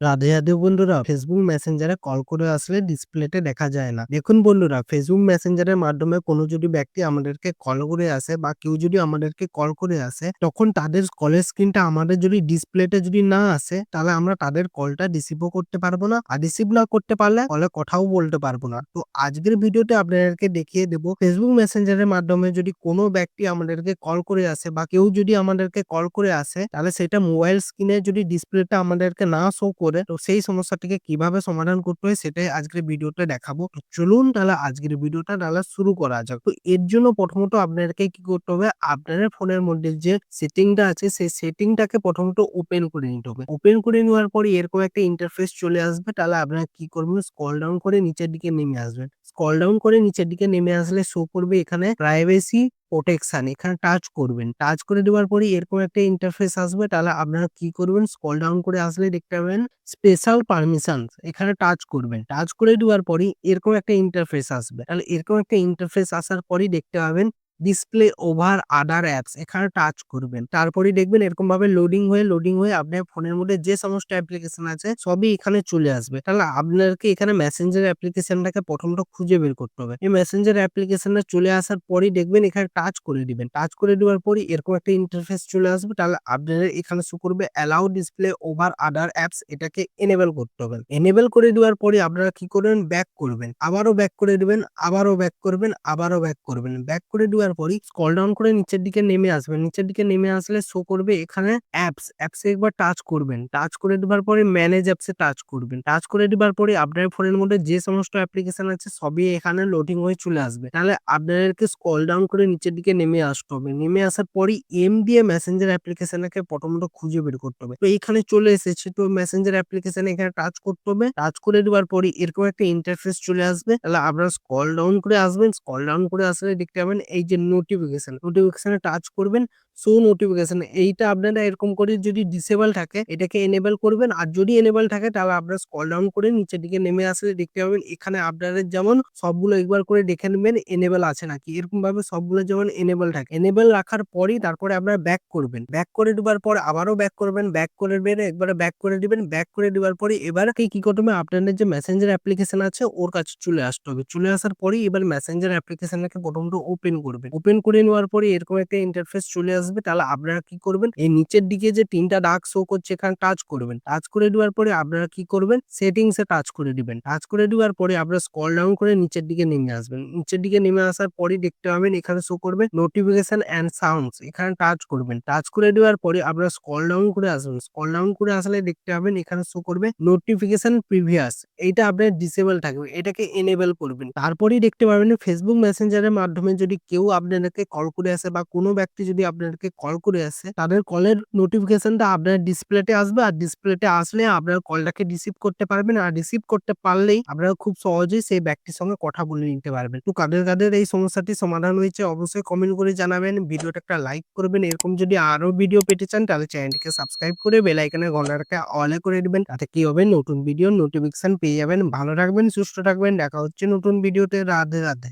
রাধে রাধে বন্ধুরা ফেসবুক মেসেঞ্জারে কল করে আসলে ডিসপ্লেতে দেখা যায় না। দেখুন বন্ধুরা ফেসবুক মেসেঞ্জারের মাধ্যমে কোনো যদি ব্যক্তি আমাদেরকে কল করে আসে বা কেউ যদি আমাদেরকে কল করে আসে, তখন তাদের কলের স্ক্রিনটা আমাদের যদি ডিসপ্লেতে যদি না আসে, তাহলে আমরা তাদের কলটা রিসিভও করতে পারব না। আর রিসিভ না করতে পারলে কলে কথাও বলতে পারব না। তো আজকের ভিডিওতে আপনাদেরকে দেখিয়ে দেবো ফেসবুক মেসেঞ্জারের মাধ্যমে যদি কোনো ব্যক্তি আমাদেরকে কল করে আসে বা কেউ যদি আমাদেরকে কল করে আসে, তাহলে সেটা মোবাইল স্ক্রিনে যদি ডিসপ্লেটা আমাদেরকে না শো তো সেই সমস্যাটিকে কীভাবে সমাধান করতে হয় সেটাই আজকের ভিডিওতে দেখাবো। চলুন তাহলে আজকের ভিডিওটা তাহলে শুরু করা যাক। তো এর জন্য প্রথমত আপনাদেরকে কি করতে হবে আপনাদের ফোনের মধ্যে যে সেটিংটা আছে, সেই সেটিংটাকে প্রথমত ওপেন করে নিতে হবে। ওপেন করে নেওয়ার পরে এরকম একটা ইন্টারফেস চলে আসবে। তাহলে আপনারা কি করবেন স্কল ডাউন করে নিচের দিকে নেমে আসবেন। স্কল ডাউন করে নিচের দিকে নেমে আসলে শো করবে এখানে প্রাইভেসি প্রোটেকশন এখানে টাচ করবেন। টাচ করে দেওয়ার পরে এরকম একটা ইন্টারফেস আসবে, তাহলে আপনারা কি করবেন? স্কল ডাউন করে আসলে দেখতে পাবেন স্পেশাল পারমিশন এখানে টাচ করবেন। টাচ করে দেওয়ার পরে এরকম একটা ইন্টারফেস আসবে। তাহলে এরকম একটা ইন্টারফেস আসার পরই দেখতে পাবেন ডিসপ্লে ওভার আদার অ্যাপস এখানে টাচ করবেন। তারপরেই দেখবেন এরকম ভাবে লোডিং হয়ে লোডিং হয়ে আপনার ফোনের মধ্যে যে সমস্ত অ্যাপ্লিকেশন আছে, সবই এখানে চলে আসবে। তাহলে আপনাকে এখানে মেসেঞ্জার অ্যাপ্লিকেশনটাকে প্রথমত খুঁজে বের করতে হবে। এই মেসেঞ্জার অ্যাপ্লিকেশনটা চলে আসার পরেই দেখবেন এখানে টাচ করে দিবেন। টাচ করে দেওয়ার পরই এরকম একটা ইন্টারফেস চলে আসবে। তাহলে আপনাদের এখানে শো করবে allow display over other apps এটাকে এনেবল করতে হবে। এনেবল করে দেওয়ার পরে আপনারা কি করবেন? ব্যাক করবেন। আবারও ব্যাক করে দিবেন, আবারও ব্যাক করবেন, আবারও ব্যাক করবেন। ব্যাক করে দেওয়ার পরই স্ক্রল ডাউন করে নিচের দিকে নেমে আসবেন। নিচের দিকে নেমে আসলে শো করবে এখানে অ্যাপস অ্যাপসে একবার টাচ করবেন। টাচ করে দেওয়ার পরে ম্যানেজ অ্যাপসে টাচ করবেন। টাচ করে দেওয়ার পরে আপনার ফোনের মধ্যে যে সমস্ত অ্যাপ্লিকেশন আছে সবই এখানে লোডিং হয়ে চলে আসবে। তাহলে আপনাদেরকে স্ক্রল ডাউন করে নিচের দিকে নেমে আসতে হবে। নেমে আসার পরই এম দিয়ে মেসেঞ্জার অ্যাপ্লিকেশনকে প্রথমত খুঁজে বের করতে হবে। তো এখানে চলে এসেছে, তো মেসেঞ্জার অ্যাপ্লিকেশন এখানে টাচ করতে হবে। টাচ করে দেওয়ার পরে এরকম একটা ইন্টারফেস চলে আসবে। তাহলে আপনারা স্ক্রল ডাউন করে আসবেন। স্ক্রল ডাউন করে আসলে দেখতে পাবেন, এই যে নোটিফিকেশন নোটিফিকেশানে টাচ করবেন। শো নোটিফিকেশন এইটা আপনারা এরকম করে যদি ডিসেবল থাকে, এটাকে এনেবল করবেন। আর যদি এনেবল থাকে, তাহলে আপনারা স্কল ডাউন করে নিচের দিকে নেমে আসলে দেখতে পাবেন। এখানে আপনাদের যেমন সবগুলো একবার করে দেখে নেবেন এনেবল আছে নাকি? এরকম ভাবে সবগুলো যেমন এনেবল থাকে। এনেবল রাখার পরই তারপরে আপনারা ব্যাক করবেন। ব্যাক করে দেওয়ার পর আবারও ব্যাক করবেন। ব্যাক করে বের একবার ব্যাক করে দিবেন। ব্যাক করে দেওয়ার পরে এবার কি কি করতে আপনাদের যে মেসেঞ্জার অ্যাপ্লিকেশন আছে, ওর কাছে চলে আসতে হবে। চলে আসার পরেই এবার মেসেঞ্জার অ্যাপ্লিকেশনটাকে প্রথমত ওপেন করবেন। ওপেন করে নেওয়ার পরে এরকম একটা ইন্টারফেস চলে আসবে। তাহলে আপনারা কি করবেন? এই নিচের দিকে যে তিনটা ডাক শো করছে, এখানে টাচ করবেন। টাচ করে দেওয়ার পরে আপনারা কি করবেন? সেটিংস এ টাচ করে দিবেন। টাচ করে দেওয়ার পরে আপনারা স্ক্রল ডাউন করে নিচের দিকে নেমে আসবেন। নিচের দিকে নেমে আসার পরে দেখতে পাবেন, এখানে শো করবে নোটিফিকেশন অ্যান্ড সাউন্ডস এখানে টাচ করবেন। টাচ করে দেওয়ার পরে আপনারা স্ক্রল ডাউন করে আসবেন। স্ক্রল ডাউন করে আসলে দেখতে পাবেন, এখানে শো করবে নোটিফিকেশন প্রিভিয়াস এইটা আপনার ডিসেবল থাকবে। এটাকে এনেবল করবেন। তারপরেই দেখতে পাবেন ফেসবুক মেসেঞ্জারের মাধ্যমে যদি কেউ আপনাদেরকে কল করে আসে বা কোনো ব্যক্তি যদি আপনাদেরকে কল করে আসে। তাদের কলের নোটিফিকেশনটা আপনার ডিসপ্লেতে আসবে আর ডিসপ্লেতে আসলে আপনার কলটাকে রিসিভ করতে পারবেন আর রিসিভ করতে পারলেই আপনারা খুব সহজেই সেই ব্যক্তির সঙ্গে কথা বলে নিতে পারবেন। তো কাদের কাদের এই সমস্যাটি সমাধান হয়েছে অবশ্যই কমেন্ট করে জানাবেন। ভিডিওটা একটা লাইক করবেন। এরকম যদি আরও ভিডিও পেতে চান তাহলে চ্যানেলটিকে সাবস্ক্রাইব করে বেল আইকনের ঘন্টাটাকে অলে করে দিবেন। তাতে কি হবে? নতুন ভিডিও নোটিফিকেশন পেয়ে যাবেন। ভালো থাকবেন, সুস্থ থাকবেন। দেখা হচ্ছে নতুন ভিডিওতে রাধে রাধে।